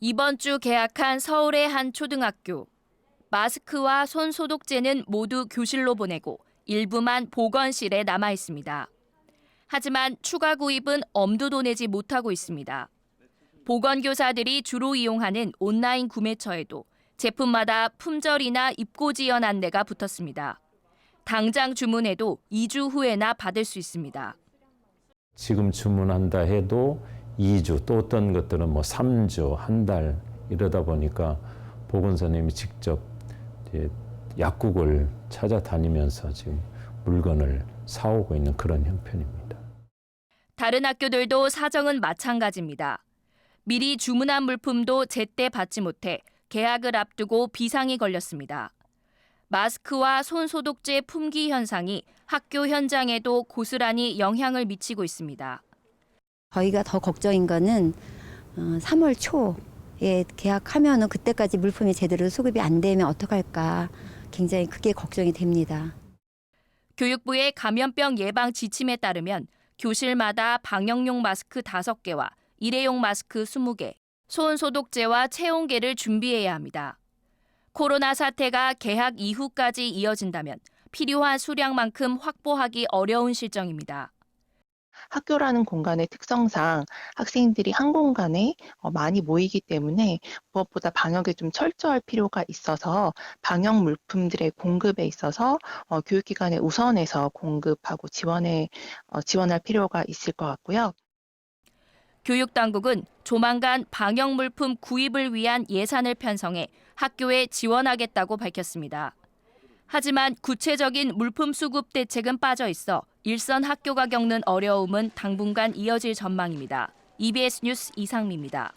이번 주 개학한 서울의 한 초등학교. 마스크와 손 소독제는 모두 교실로 보내고 일부만 보건실에 남아 있습니다. 하지만 추가 구입은 엄두도 내지 못하고 있습니다. 보건교사들이 주로 이용하는 온라인 구매처에도 제품마다 품절이나 입고 지연 안내가 붙었습니다. 당장 주문해도 2주 후에나 받을 수 있습니다. 지금 주문한다 해도 2주 또 어떤 것들은 뭐 3주 한 달 이러다 보니까 보건사님이 직접 약국을 찾아다니면서 지금 물건을 사오고 있는 그런 형편입니다. 다른 학교들도 사정은 마찬가지입니다. 미리 주문한 물품도 제때 받지 못해 개학을 앞두고 비상이 걸렸습니다. 마스크와 손 소독제 품귀 현상이 학교 현장에도 고스란히 영향을 미치고 있습니다. 저희가 더 걱정인 거는 어, 3월 초에 계약하면은 그때까지 물품이 제대로 수급이 안 되면 어떡할까 굉장히 그게 걱정이 됩니다. 교육부의 감염병 예방 지침에 따르면 교실마다 방역용 마스크 5개와 일회용 마스크 20개, 손 소독제와 체온계를 준비해야 합니다. 코로나 사태가 개학 이후까지 이어진다면 필요한 수량만큼 확보하기 어려운 실정입니다. 학교라는 공간의 특성상 학생들이 한 공간에 어, 많이 모이기 때문에 무엇보다 방역에 좀 철저할 필요가 있어서 방역 물품들의 공급에 있어서 어, 교육기관에 우선해서 공급하고 지원에 어, 지원할 필요가 있을 것 같고요. 교육 당국은 조만간 방역 물품 구입을 위한 예산을 편성해 학교에 지원하겠다고 밝혔습니다. 하지만 구체적인 물품 수급 대책은 빠져 있어 일선 학교가 겪는 어려움은 당분간 이어질 전망입니다. EBS 뉴스 이상미입니다.